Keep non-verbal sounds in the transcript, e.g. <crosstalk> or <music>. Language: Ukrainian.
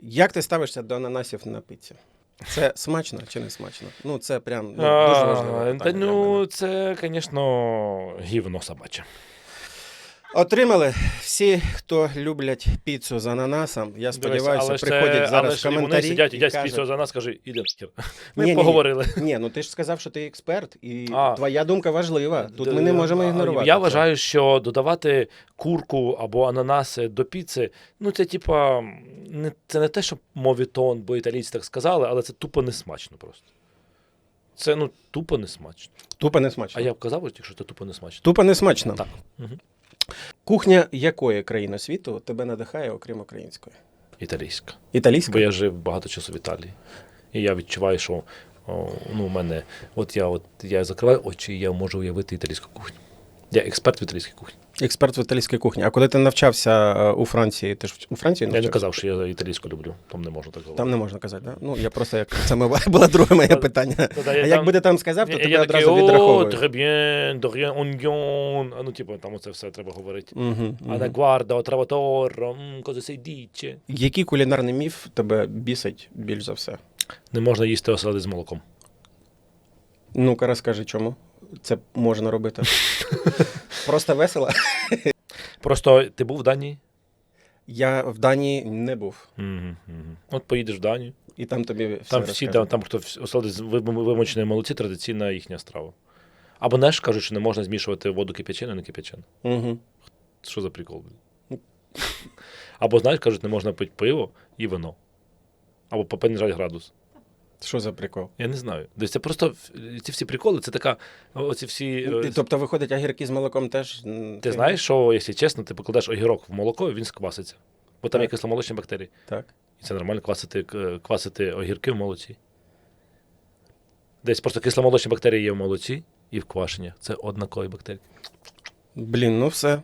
Як ти ставишся до ананасів на піці? Це смачно чи не смачно? Ну, це прям ну, дуже важливо. Та питання для ну, це, звісно, гівно собаче. Отримали всі, хто люблять піцу з ананасом. Я сподіваюся, але ж приходять це, зараз але в ж вони коментарі. сидять, і їдять кажуть, піцу за нас, каже, іди нахер. <laughs> Ми Ні-ні-ні. поговорили. Ні, ну ти ж сказав, що ти експерт, і А. твоя думка важлива. Тут ми не можемо ігнорувати. Я це. вважаю, що додавати курку або ананаси до піци, ну це типа, не, це не те, що мовітон, бо італійці так сказали, але це тупо не смачно просто. Це ну тупо не смачно. Тупо не смачно. А я б казав, що це тупо не смачно. Тупо не смачно. Так. Мгм. Кухня якої країни світу тебе надихає, окрім української? Італійська. Італійська? Бо я жив багато часу в Італії. І я відчуваю, що о, ну, у мене, от я от я закриваю очі, і я можу уявити італійську кухню. Я експерт в італійській кухні. Експерт в італійській кухні. А коли ти навчався е, у Франції, ти ж у Франції навчався? Я не казав, що я італійську люблю, там не можна так говорити. Там не можна казати, да? Ну, я просто як це <laughs> була друге моє питання. А я як там- би ти там сказав, то Я- тебе я одразу відраховують. très bien, de rien, oignon. Ну, типу, там оце все треба говорити. А не guarda, ho trovato, м, cosa si dice. Який кулінарний міф тебе бісить більш за все? Не можна їсти оселедець з молоком. Ну-ка, розкажи, чому це можна робити. <laughs> Просто весело. Просто ти був в Данії? Я в Данії не був, Угу, угу. От поїдеш в Данію. і там тобі все Там всі, там, там хто оселедець в вим- традиційна їхня страва. Або знаєш, кажуть, що не можна змішувати воду кип'ячену, не кип'ячену. Угу. Що за прикол? Або знаєш, кажуть, не можна пити пиво і вино. Або понижати градус. Що за прикол? Я не знаю. Десь це просто ці всі приколи, це така. Оці всі. е, Тобто, виходить, огірки з молоком теж. Ти знаєш, що, якщо чесно, ти покладеш огірок в молоко, він скваситься. Бо там є кисломолочні бактерії. Так. І це нормально квасити, квасити огірки в молоці. Десь просто кисломолочні бактерії є в молоці і в квашенні. Це однакові бактерії. Блін, ну все.